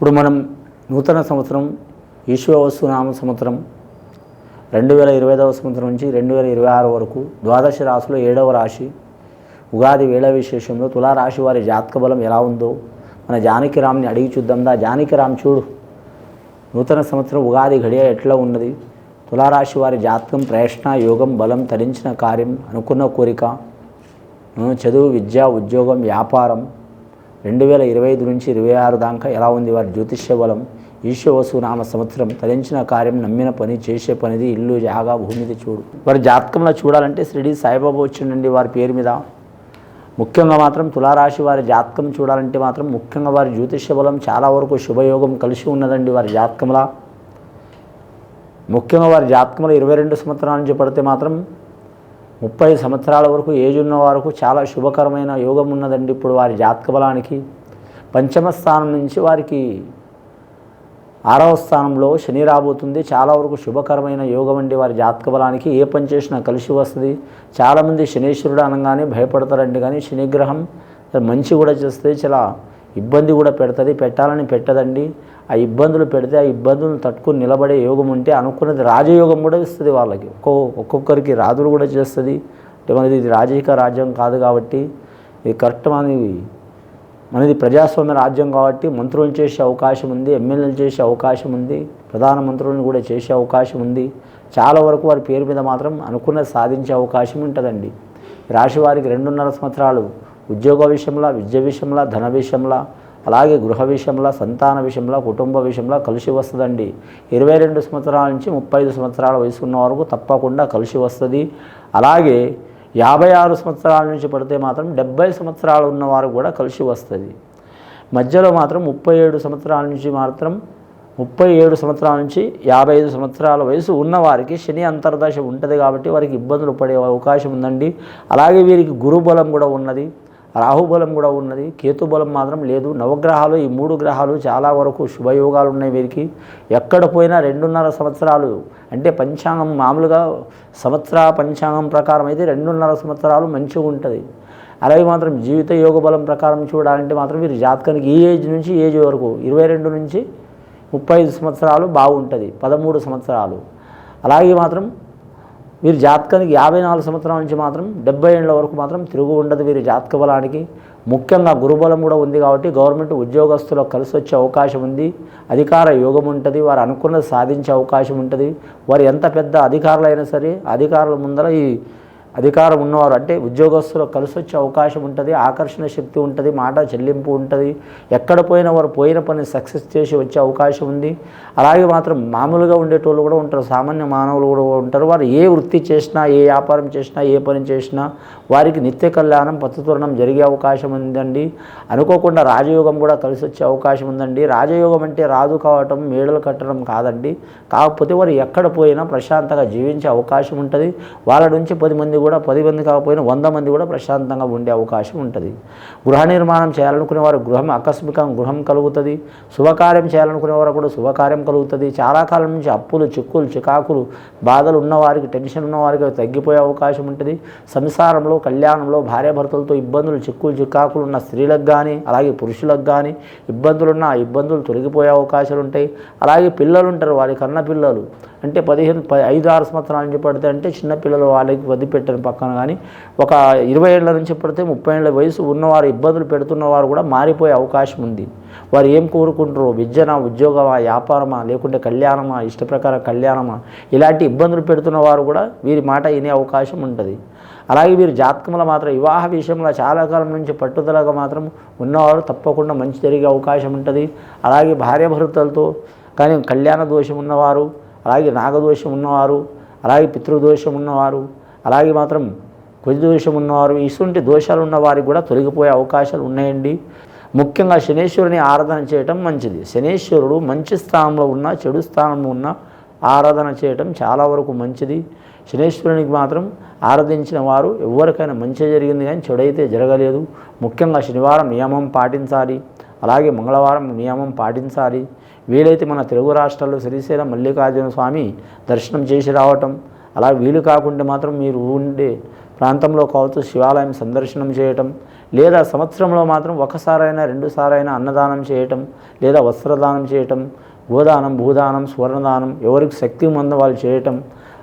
ఇప్పుడు మనం నూతన సంవత్సరం ఈశ్వవస్తు నామ సంవత్సరం రెండు వేల ఇరవై ఐదవ సంవత్సరం నుంచి రెండు వేల ఇరవై ఆరు వరకు ద్వాదశ రాశిలో ఏడవ రాశి ఉగాది వేళ విశేషంలో తులారాశి వారి జాతక బలం ఎలా ఉందో మన జానకిరామ్ని అడిగి చూద్దాం. దా జానకిరామ్ చూడు. నూతన సంవత్సరం ఉగాది గడియ ఎట్లా ఉన్నది? తులారాశి వారి జాతకం ప్రయత్న యోగం బలం తరించిన కార్యం అనుకున్న కోరిక చదువు విద్య ఉద్యోగం వ్యాపారం రెండు వేల ఇరవై ఐదు నుంచి ఇరవై ఆరు దాకా ఎలా ఉంది వారి జ్యోతిష్య బలం? ఈశ్వవసు నామ సంవత్సరం తరించిన కార్యం నమ్మిన పని చేసే పనిది ఇల్లు జాగా భూమిది చూడు. వారి జాతకంలో చూడాలంటే శ్రీడి సాయిబాబా వచ్చిండండి వారి పేరు మీద. ముఖ్యంగా మాత్రం తులారాశి వారి జాతకం చూడాలంటే మాత్రం ముఖ్యంగా వారి జ్యోతిష్య బలం చాలా వరకు శుభయోగం కలిసి ఉన్నదండి వారి జాతకంలో. ముఖ్యంగా వారి జాతకంలో ఇరవై రెండు సంవత్సరాల నుంచి పడితే మాత్రం ముప్పై సంవత్సరాల వరకు ఏజ్ ఉన్న వరకు చాలా శుభకరమైన యోగం ఉన్నదండి ఇప్పుడు వారి జాతక బలానికి. పంచమ స్థానం నుంచి వారికి ఆరవ స్థానంలో శని రాబోతుంది. చాలా వరకు శుభకరమైన యోగం అండి వారి జాతక బలానికి. ఏ పని చేసినా కలిసి వస్తుంది. చాలామంది శనీశ్వరుడు అనగానే భయపడతారండి. కానీ శనిగ్రహం మంచి కూడా చేస్తే చాలా ఇబ్బంది కూడా పెడుతుంది. పెట్టాలని పెట్టదండి. ఆ ఇబ్బందులు పెడితే ఆ ఇబ్బందులను తట్టుకుని నిలబడే యోగం ఉంటే అనుకున్నది రాజయోగం కూడా ఇస్తుంది వాళ్ళకి. ఒక్కో ఒక్కొక్కరికి రాజులు కూడా చేస్తుంది. అంటే మనది ఇది రాజకీయ రాజ్యం కాదు కాబట్టి ఇది కరెక్ట్ మనది మనది ప్రజాస్వామ్య రాజ్యం కాబట్టి మంత్రులను చేసే అవకాశం ఉంది ఎమ్మెల్యేలు చేసే అవకాశం ఉంది ప్రధానమంత్రులను కూడా చేసే అవకాశం ఉంది. చాలా వరకు వారి పేరు మీద మాత్రం అనుకున్నది సాధించే అవకాశం ఉంటుందండి. రాశి వారికి రెండున్నర సంవత్సరాలు ఉద్యోగ విషయంలో విద్య విషయంలో ధన విషయంలో అలాగే గృహ విషయంలో సంతాన విషయంలో కుటుంబ విషయంలో కలిసి వస్తుందండి. ఇరవై రెండు సంవత్సరాల నుంచి ముప్పై ఐదు సంవత్సరాల వయసు ఉన్న వరకు తప్పకుండా కలిసి వస్తుంది. అలాగే యాభై ఆరు సంవత్సరాల నుంచి పడితే మాత్రం డెబ్బై సంవత్సరాలు ఉన్నవారు కూడా కలిసి వస్తుంది. మధ్యలో మాత్రం ముప్పై ఏడు సంవత్సరాల నుంచి మాత్రం ముప్పై ఏడు సంవత్సరాల నుంచి యాభై ఐదు సంవత్సరాల వయసు ఉన్నవారికి శని అంతర్దశ ఉంటుంది కాబట్టి వారికి ఇబ్బందులు పడే అవకాశం ఉందండి. అలాగే వీరికి గురుబలం కూడా ఉన్నది. రాహుబలం కూడా ఉన్నది. కేతుబలం మాత్రం లేదు. నవగ్రహాలు ఈ మూడు గ్రహాలు చాలా వరకు శుభయోగాలు ఉన్నాయి వీరికి. ఎక్కడ పోయినా రెండున్నర సంవత్సరాలు అంటే పంచాంగం మామూలుగా సంవత్సర పంచాంగం ప్రకారం అయితే రెండున్నర సంవత్సరాలు మంచిగా ఉంటుంది. అలాగే మాత్రం జీవిత యోగ బలం ప్రకారం చూడాలంటే మాత్రం వీరి జాతకానికి ఈ ఏజ్ నుంచి ఏజ్ వరకు ఇరవై రెండు నుంచి ముప్పై ఐదు సంవత్సరాలు బాగుంటుంది. పదమూడు సంవత్సరాలు. అలాగే మాత్రం వీరి జాతకానికి యాభై నాలుగు సంవత్సరాల నుంచి మాత్రం డెబ్బై ఏళ్ళ వరకు మాత్రం తిరుగు ఉండదు వీరి జాతక బలానికి. ముఖ్యంగా గురుబలం కూడా ఉంది కాబట్టి గవర్నమెంట్ ఉద్యోగస్తులకు కలిసి వచ్చే అవకాశం ఉంది. అధికార యోగం ఉంటుంది వారు అనుకున్నది సాధించే అవకాశం ఉంటుంది. వారు ఎంత పెద్ద అధికారులైనా సరే అధికారుల ముందర ఈ అధికారం ఉన్నవారు అంటే ఉద్యోగస్తులు కలిసి వచ్చే అవకాశం ఉంటుంది ఆకర్షణ శక్తి ఉంటుంది మాట చెల్లింపు ఉంటుంది. ఎక్కడ పోయినా వారు పోయిన పని సక్సెస్ చేసి వచ్చే అవకాశం ఉంది. అలాగే మాత్రం మామూలుగా ఉండేటోళ్ళు కూడా ఉంటారు సామాన్య మానవులు కూడా ఉంటారు. వారు ఏ వృత్తి చేసినా ఏ వ్యాపారం చేసినా ఏ పని చేసినా వారికి నిత్య కళ్యాణం పచ్చతూరణం జరిగే అవకాశం ఉందండి. అనుకోకుండా రాజయోగం కూడా కలిసి వచ్చే అవకాశం ఉందండి. రాజయోగం అంటే రాదు కావటం మేడలు కట్టడం కాదండి. కాకపోతే వారు ఎక్కడ పోయినా ప్రశాంతంగా జీవించే అవకాశం ఉంటుంది. వాళ్ళ నుంచి పది మంది కూడా పది మంది కాకపోయినా వంద మంది కూడా ప్రశాంతంగా ఉండే అవకాశం ఉంటుంది. గృహ నిర్మాణం చేయాలనుకునే వారు గృహం ఆకస్మికంగా గృహం కలుగుతుంది. శుభకార్యం చేయాలనుకునే వారు కూడా శుభకార్యం కలుగుతుంది. చాలా కాలం నుంచి అప్పులు చిక్కులు చికాకులు బాధలు ఉన్నవారికి టెన్షన్ ఉన్నవారికి తగ్గిపోయే అవకాశం ఉంటుంది. సంసారంలో కళ్యాణంలో భార్యాభర్తలతో ఇబ్బందులు చిక్కులు చికాకులు ఉన్న స్త్రీలకు కానీ అలాగే పురుషులకు కానీ ఇబ్బందులు ఉన్న ఆ ఇబ్బందులు తొలగిపోయే అవకాశాలు ఉంటాయి. అలాగే పిల్లలు ఉంటారు వారి కన్న పిల్లలు. అంటే పదిహేను పది ఐదు ఆరు సంవత్సరాల నుంచి పడితే అంటే చిన్నపిల్లలు వాళ్ళకి వదిలిపెట్టని పక్కన కానీ ఒక ఇరవై ఏళ్ళ నుంచి పడితే ముప్పై ఏళ్ళ వయసు ఉన్నవారు ఇబ్బందులు పెడుతున్నవారు కూడా మారిపోయే అవకాశం ఉంది. వారు ఏం కోరుకుంటారో విద్యనా ఉద్యోగమా వ్యాపారమా లేకుంటే కళ్యాణమా ఇష్టప్రకార కళ్యాణమా ఇలాంటి ఇబ్బందులు పెడుతున్న వారు కూడా వీరి మాట వినే అవకాశం ఉంటుంది. అలాగే వీరు జాతకంలో మాత్రం వివాహ విషయంలో చాలా కాలం నుంచి పట్టుదలగా మాత్రం ఉన్నవారు తప్పకుండా మంచి జరిగే అవకాశం ఉంటుంది. అలాగే భార్యాభర్తలతో కానీ కళ్యాణ దోషం ఉన్నవారు అలాగే నాగదోషం ఉన్నవారు అలాగే పితృదోషం ఉన్నవారు అలాగే మాత్రం కొద్ది దోషం ఉన్నవారు ఇటువంటి దోషాలు ఉన్న వారికి కూడా తొలగిపోయే అవకాశాలు ఉన్నాయండి. ముఖ్యంగా శనేశ్వరుని ఆరాధన చేయటం మంచిది. శనేశ్వరుడు మంచి స్థానంలో ఉన్న చెడు స్థానంలో ఉన్న ఆరాధన చేయటం చాలా వరకు మంచిది. శనేశ్వరునికి మాత్రం ఆరాధించిన వారు ఎవరికైనా మంచి జరిగింది కానీ చెడైతే జరగలేదు. ముఖ్యంగా శనివారం నియమం పాటించాలి. అలాగే మంగళవారం నియమం పాటించాలి. వీలైతే మన తెలుగు రాష్ట్రాల్లో శ్రీశైలం మల్లికార్జున స్వామి దర్శనం చేసి రావటం అలా వీలు కాకుంటే మాత్రం మీరు ఉండే ప్రాంతంలో కావచ్చు శివాలయం సందర్శనం చేయటం లేదా సంవత్సరంలో మాత్రం ఒకసారైనా రెండుసారైనా అన్నదానం చేయటం లేదా వస్త్రదానం చేయటం గోదానం భూదానం స్వర్ణదానం ఎవరికి శక్తి మంద వాళ్ళు చేయటం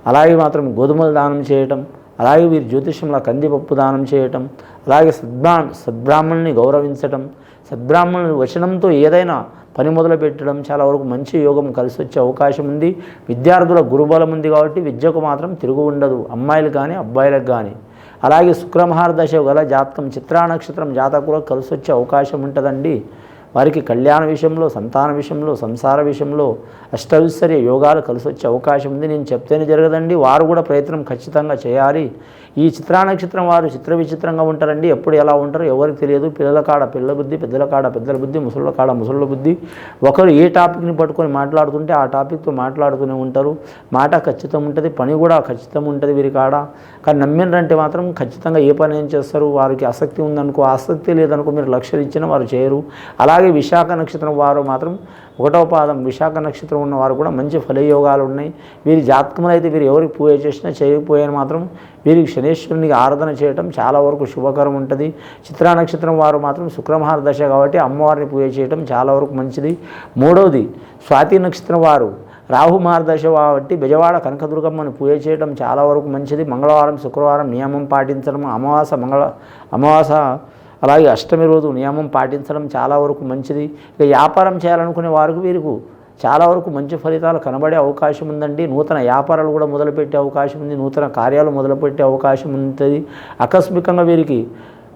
అలాగే మాత్రం గోధుమల దానం చేయటం అలాగే వీరి జ్యోతిష్యంలో కందిపప్పు దానం చేయటం అలాగే సద్బ్రా సద్బ్రాహ్మణుని గౌరవించటం సద్బ్రాహ్మణుని వచనంతో ఏదైనా పని మొదలు పెట్టడం చాలా వరకు మంచి యోగం కలిసి వచ్చే అవకాశం ఉంది. విద్యార్థుల గురుబలం ఉంది కాబట్టి విద్యకు మాత్రం తిరుగు ఉండదు. అమ్మాయిలు కానీ అబ్బాయిలకు కానీ అలాగే శుక్రమహారదశ గల జాతకం చిత్రా నక్షత్రం జాతకులకు కలిసి వచ్చే అవకాశం ఉంటుందండి. వారికి కళ్యాణ విషయంలో సంతాన విషయంలో సంసార విషయంలో అష్టవిశ్వర్య యోగాలు కలిసి వచ్చే అవకాశం ఉంది. నేను చెప్తేనే జరగదండి. వారు కూడా ప్రయత్నం ఖచ్చితంగా చేయాలి. ఈ చిత్రా నక్షత్రం వారు చిత్ర విచిత్రంగా ఉంటారండి. ఎప్పుడు ఎలా ఉంటారో ఎవరికి తెలియదు. పిల్లల కాడ పిల్లల బుద్ధి పెద్దల కాడ పెద్దల బుద్ధి ముసళ్ళ కాడ ముసళ్ళ బుద్ధి. ఒకరు ఏ టాపిక్ని పట్టుకొని మాట్లాడుతుంటే ఆ టాపిక్తో మాట్లాడుతూనే ఉంటారు. మాట ఖచ్చితం ఉంటుంది పని కూడా ఖచ్చితం ఉంటుంది వీరి కాడ. కానీ నమ్మినంటే మాత్రం ఖచ్చితంగా ఏ పని ఏం చేస్తారు? వారికి ఆసక్తి ఉందనుకో ఆసక్తి లేదనుకో మీరు లక్ష్యం ఇచ్చినా వారు చేయరు. అలాగే విశాఖ నక్షత్రం వారు మాత్రం ఒకటవ పాదం విశాఖ నక్షత్రం ఉన్నవారు కూడా మంచి ఫలయోగాలు ఉన్నాయి. వీరి జాతకములు అయితే వీరు ఎవరికి పూజ చేసినా చేయకపోయినా మాత్రం వీరికి శనేశ్వరునికి ఆరాధన చేయటం చాలా వరకు శుభకరం ఉంటుంది. చిత్రా నక్షత్రం వారు మాత్రం శుక్రమహార దశ కాబట్టి అమ్మవారిని పూజ చేయటం చాలా వరకు మంచిది. మూడవది స్వాతి నక్షత్రం వారు రాహు మార్గదశ కాబట్టి బెజవాడ కనకదుర్గమ్మని పూజ చేయడం చాలా వరకు మంచిది. మంగళవారం శుక్రవారం నియమం పాటించడం అమావాస మంగళ అమావాస అలాగే అష్టమి రోజు నియమం పాటించడం చాలా వరకు మంచిది. ఇక వ్యాపారం చేయాలనుకునే వారికి వీరికి చాలా వరకు మంచి ఫలితాలు కనబడే అవకాశం ఉందండి. నూతన వ్యాపారాలు కూడా మొదలుపెట్టే అవకాశం ఉంది. నూతన కార్యాలు మొదలుపెట్టే అవకాశం ఉంటుంది. ఆకస్మికంగా వీరికి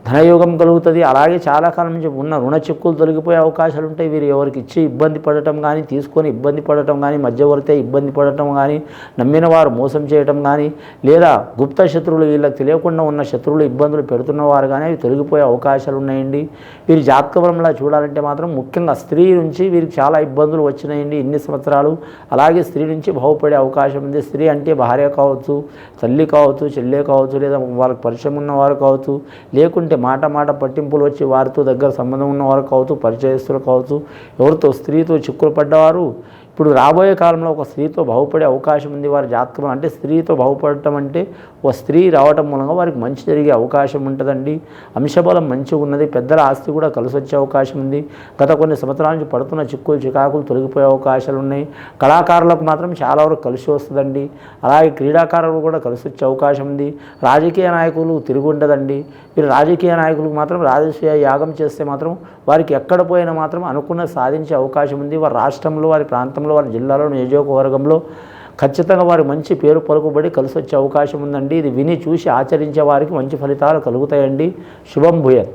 ధనయోగం కలుగుతుంది. అలాగే చాలా కాలం నుంచి ఉన్న రుణ చిక్కులు తొలగిపోయే అవకాశాలు ఉంటాయి. వీరు ఎవరికి ఇచ్చి ఇబ్బంది పడటం కానీ తీసుకొని ఇబ్బంది పడటం కానీ మధ్యవర్తి ఇబ్బంది పడటం కానీ నమ్మిన వారు మోసం చేయటం కానీ లేదా గుప్త శత్రువులు వీళ్ళకి తెలియకుండా ఉన్న శత్రువులు ఇబ్బందులు పెడుతున్న వారు కానీ అవి తొలగిపోయే అవకాశాలు ఉన్నాయండి. వీరి జాతకపరంలా చూడాలంటే మాత్రం ముఖ్యంగా స్త్రీ నుంచి వీరికి చాలా ఇబ్బందులు వచ్చినాయండి ఇన్ని సంవత్సరాలు. అలాగే స్త్రీ నుంచి బాగుపడే అవకాశం ఉంది. స్త్రీ అంటే భార్య కావచ్చు తల్లి కావచ్చు చెల్లె కావచ్చు లేదా వాళ్ళకి పరిచయం ఉన్నవారు కావచ్చు లేకుంటే మాట మాట పట్టింపులు వచ్చి వారితో దగ్గర సంబంధం ఉన్నవారు కావచ్చు పరిచయస్తులు కావచ్చు ఎవరితో స్త్రీతో చిక్కులు పడ్డవారు ఇప్పుడు రాబోయే కాలంలో ఒక స్త్రీతో బాగుపడే అవకాశం ఉంది వారి జాతకం అంటే స్త్రీతో బాగుపడటం అంటే ఒక స్త్రీ రావటం మూలంగా వారికి మంచి జరిగే అవకాశం ఉంటుందండి. అంశబలం మంచిగా ఉన్నది పెద్దల ఆస్తి కూడా కలిసి వచ్చే అవకాశం ఉంది. గత కొన్ని సంవత్సరాల నుంచి పడుతున్న చిక్కులు చికాకులు తొలగిపోయే అవకాశాలు ఉన్నాయి. కళాకారులకు మాత్రం చాలా వరకు కలిసి వస్తుందండి. అలాగే క్రీడాకారులు కూడా కలిసి వచ్చే అవకాశం ఉంది. రాజకీయ నాయకులు తిరిగి ఉండదండి. వీరు రాజకీయ నాయకులకు మాత్రం రాజకీయ యాగం చేస్తే మాత్రం వారికి ఎక్కడ పోయినా మాత్రం అనుకున్న సాధించే అవకాశం ఉంది. వారి రాష్ట్రంలో వారి ప్రాంతం ప్రాంతంలో వారి జిల్లాలో నియోజకవర్గంలో ఖచ్చితంగా వారి మంచి పేరు పలుకుబడి కలిసి వచ్చే అవకాశం ఉందండి. ఇది విని చూసి ఆచరించే వారికి మంచి ఫలితాలు కలుగుతాయండి. శుభం భూయత్.